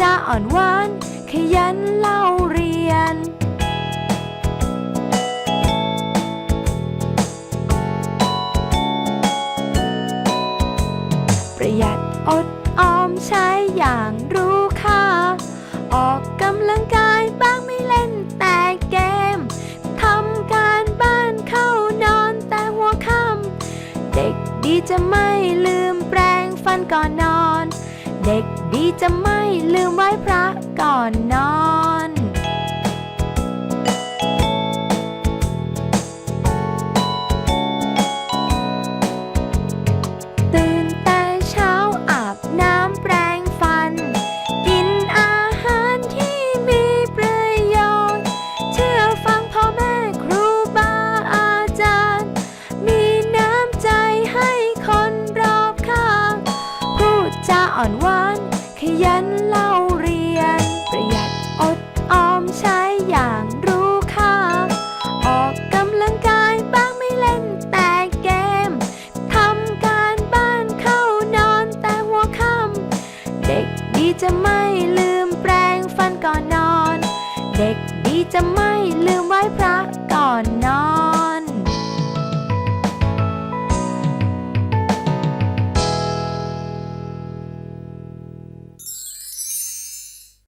อ่อนหวาน ขยันเล่าเรียน ประหยัดอดออมใช้อย่างรู้ค่า ออกกำลังกายบ้างไม่เล่นแต่เกม ทำการบ้านเข้านอนแต่หัวค่ำเด็กดีจะไม่ลืมแปรงฟันก่อนนอน เด็กดีจะไม่ลืมไหว้พระก่อนนอน ขยันเล่าเรียน ประหยัดอดออมใช้อย่างรู้ค่า ออกกำลังกายบ้างไม่เล่นแต่เกม ทำการบ้านเข้านอนแต่หัวค่ำเด็กดีจะไม่ลืมแปรงฟันก่อนนอน เด็กดีจะไม่ลืมไหว้พระก่อนนอน